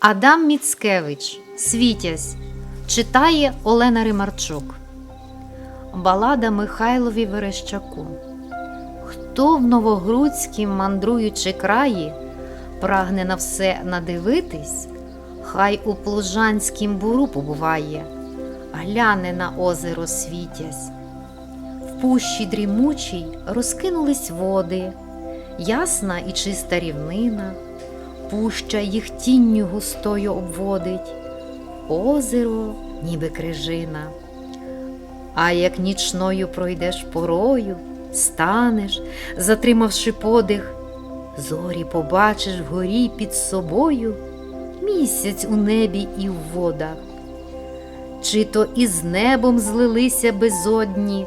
Адам Міцкевич Світязь читає Олена Римарчук. Балада Михайлові Верещаку. Хто в Новогрудськім мандруючи краї, прагне на все надивитись, хай у Плужанськім буру побуває, гляне на озеро Світязь. В пущі дрімучій розкинулись води, ясна і чиста рівнина, пуща їх тінню густою обводить, озеро, ніби крижина. А як нічною пройдеш порою, станеш, затримавши подих, зорі побачиш вгорі під собою місяць у небі і в водах. Чи то із небом злилися безодні,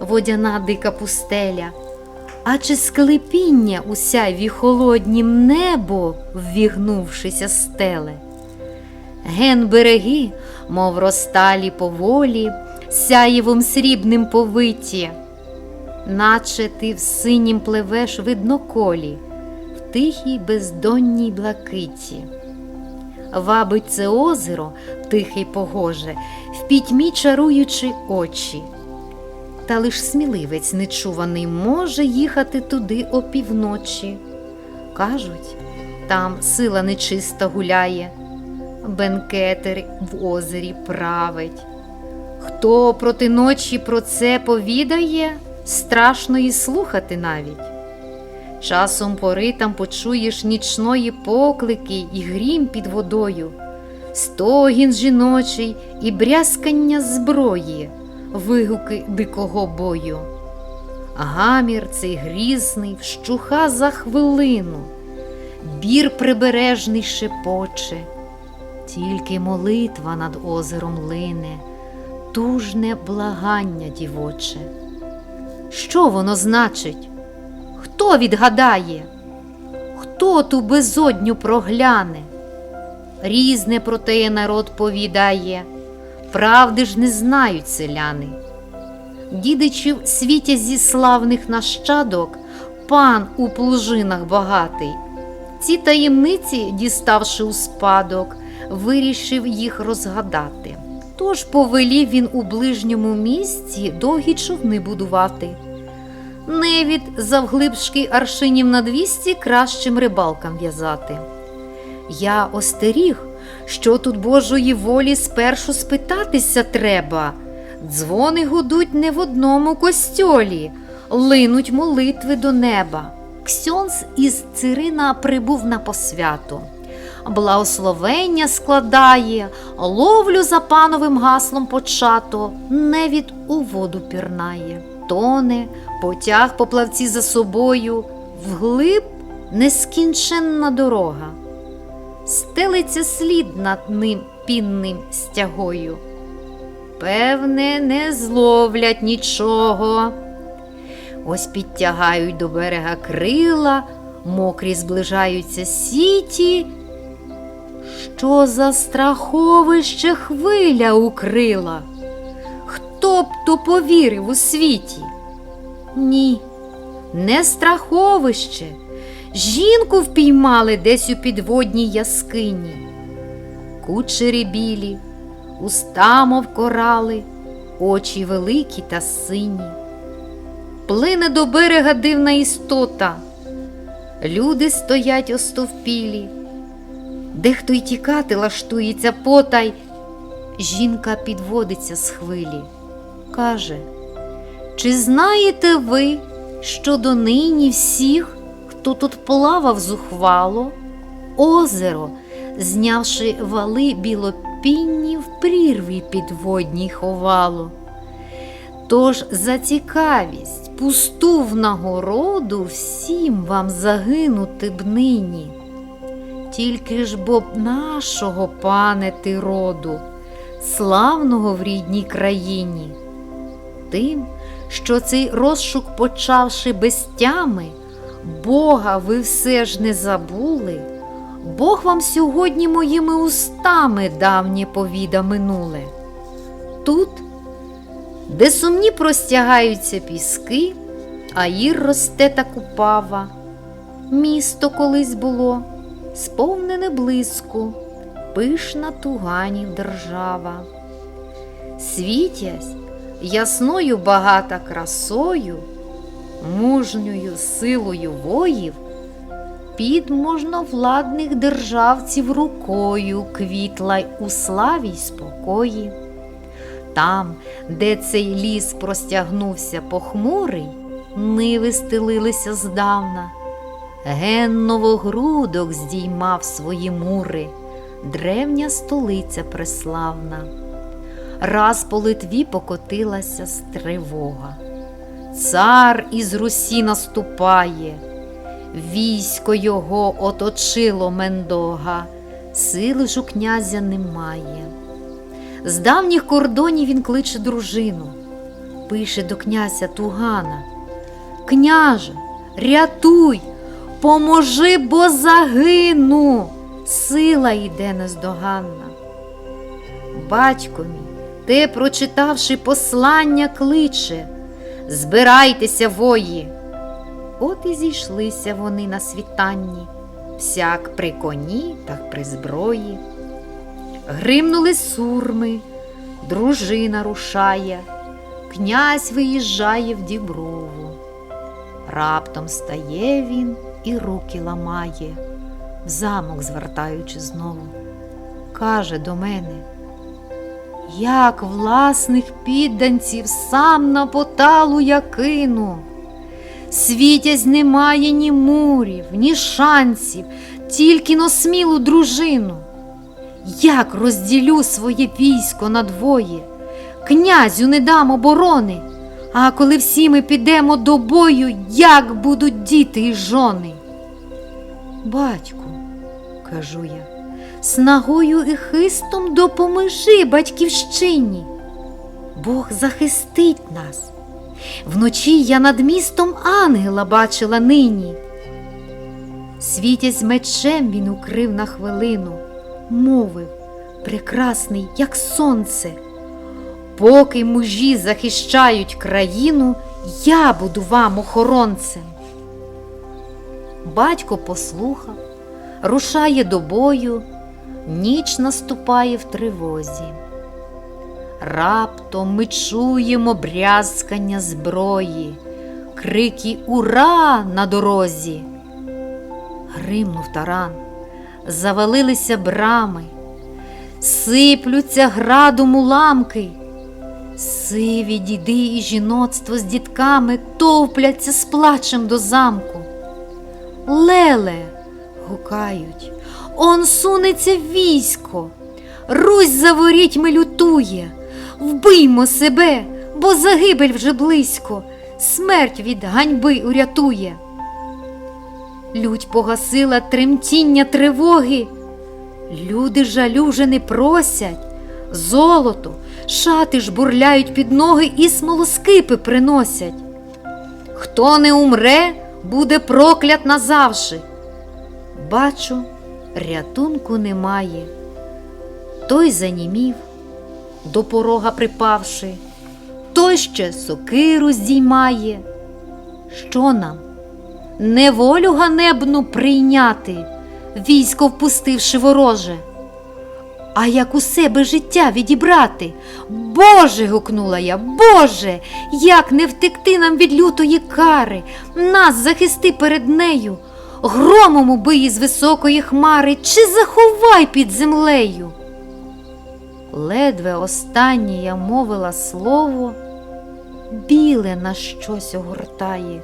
водяна дика пустеля, а чи склепіння у сяйві холоднім небо, ввігнувшися стеле? Ген береги, мов розталі поволі, сяєвом срібним повиті, наче ти в синім пливеш видно колі, в тихій бездонній блакиті. Вабить це озеро, тихе погоже, в пітьмі чаруючи очі. Та лиш сміливець нечуваний може їхати туди опівночі. Кажуть, там сила нечиста гуляє, бенкетер в озері править. Хто проти ночі про це повідає, страшно і слухати навіть. Часом пори там почуєш нічної поклики і грім під водою, стогін жіночий і брязкання зброї, вигуки дикого бою. Гамір цей грізний вщуха за хвилину, бір прибережний шепоче, тільки молитва над озером лине, тужне благання дівоче. Що воно значить? Хто відгадає? Хто ту безодню прогляне? Різне про теє народ повідає, правди ж не знають селяни. Дідичів світя зі славних нащадок, пан у плужинах багатий. Ці таємниці, діставши у спадок, вирішив їх розгадати. Тож повелів він у ближньому місці довгі човни будувати. Невід завглибшки аршинів на двісті кращим рибалкам в'язати. Я остеріг, що тут Божої волі спершу спитатися треба. Дзвони гудуть не в одному костьолі, линуть молитви до неба. Ксьонс із Цирина прибув на посвяту. Благословення складає, ловлю за пановим гаслом почато, невід у воду пірнає, тоне, потяг по плавці за собою, вглиб нескінченна дорога. Стелиться слід над ним пінним стягою. Певне, не зловлять нічого. Ось підтягають до берега крила, мокрі зближаються сіті. Що за страховище хвиля укрила? Хто б то повірив у світі? Ні, не страховище. Жінку впіймали десь у підводній яскині. Кучері білі, уста, мов корали, очі великі та сині. Плине до берега дивна істота. Люди стоять остовпілі. Дехто й тікати лаштується потай. Жінка підводиться з хвилі. Каже, чи знаєте ви, що донині всіх, хто тут плавав зухвало, озеро, знявши вали білопінні в прірві підводній ховало? Тож за цікавість, пусту в нагороду всім вам загинути б нині. Тільки ж бо нашого, пане ти роду, славного в рідній країні. Тим, що цей розшук почавши без тями, Бога ви все ж не забули, Бог вам сьогодні моїми устами давнє повіда минуле. Тут, де сумні простягаються піски, а ір росте та купава, місто колись було, сповнене блиску, пишна туганів держава. Світязь ясною багата красою, мужньою силою воїв, під можновладних державців рукою квітла й у славі й спокої. Там, де цей ліс простягнувся похмурий, ниви стелилися здавна. Ген новогрудок здіймав свої мури, древня столиця преславна. Раз по Литві покотилася стривога. Цар із Русі наступає, військо його оточило Мендога, сили ж у князя немає. З давніх кордонів він кличе дружину, пише до князя Тугана. Княже, рятуй, поможи, бо загину, сила йде нездоганна. Батько мій, те, прочитавши послання, кличе Збирайтеся, вої. От і зійшлися вони на світанні, всяк при коні, так при зброї. Гримнули сурми, дружина рушає, князь виїжджає в діброву. Раптом стає він і руки ламає, в замок звертаючи знову. Каже до мене, як власних підданців сам на поталу я кину. Світязь немає ні мурів, ні шансів, тільки но смілу дружину. Як розділю своє військо на двоє, князю не дам оборони, а коли всі ми підемо до бою, як будуть діти і жони? Батьку, кажу я, снагою і хистом допоможи батьківщині. Бог захистить нас. Вночі я над містом ангела бачила нині. Світязь мечем він укрив на хвилину, мовив, прекрасний, як сонце. Поки мужі захищають країну, я буду вам охоронцем. Батько послухав, рушає до бою, ніч наступає в тривозі. Раптом ми чуємо брязкання зброї, крики Ура на дорозі. Гримнув таран, завалилися брами, сиплються градом уламки. Сиві діди і жіноцтво з дітками товпляться з плачем до замку. Леле, гукають, он сунеться військо, Русь за ворітьми лютує, вбиймо себе, бо загибель вже близько, смерть від ганьби урятує. Лють погасила тремтіння тривоги. Люди жалю вже не просять, золото, шати ж бурляють під ноги і смолоскипи приносять. Хто не умре, буде проклят назавжди. Бачу, рятунку немає. Той занімів, до порога припавши, той ще сокиру здіймає. Що нам? Неволю ганебну прийняти, військо впустивши вороже. А як у себе життя відібрати? Боже. гукнула я, Боже, як не втекти нам від лютої кари, нас захисти перед нею, громом убий із високої хмари, чи заховай під землею. Ледве останнє я мовила слово, біле на щось огортає.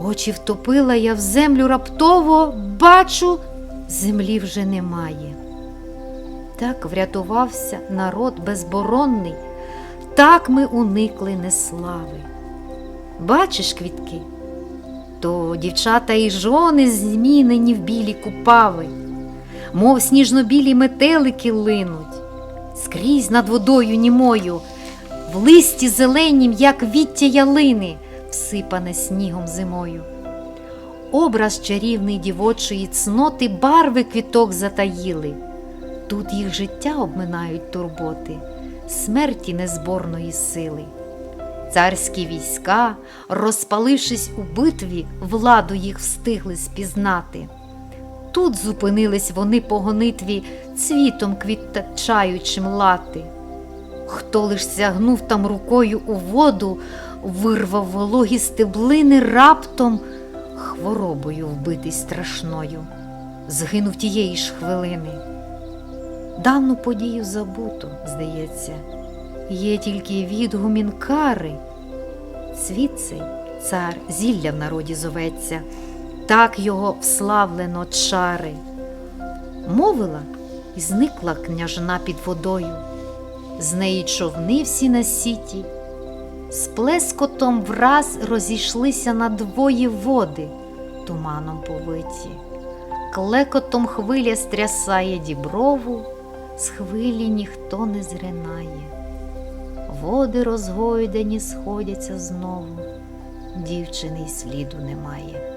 Очі втопила я в землю раптово, бачу, землі вже немає. Так врятувався народ безборонний, так ми уникли неслави. Бачиш, квітки, то дівчата і жони змінені в білі купави, мов сніжно-білі метелики линуть, скрізь над водою німою, в листі зеленім, як віття ялини, всипане снігом зимою. Образ чарівний дівочої цноти барви квіток затаїли. Тут їх життя обминають турботи, смерті незборної сили. Царські війська, розпалившись у битві, владу їх встигли спізнати. Тут зупинились вони по гонитві цвітом квітчаючим лати. Хто лиш сягнув там рукою у воду, вирвав вологі стеблини раптом хворобою вбитий страшною, згинув тієї ж хвилини. Давну подію забуто, здається, є тільки відгумін кари. Світ цар зілля в народі зоветься, так його вславлено чари. Мовила і зникла княжна під водою, з неї човни всі на сіті, з плескотом враз розійшлися на двоє води, туманом повиті, клекотом хвиля стрясає діброву, з хвилі ніхто не зринає. Води розгойдені сходяться знову, дівчини й сліду немає.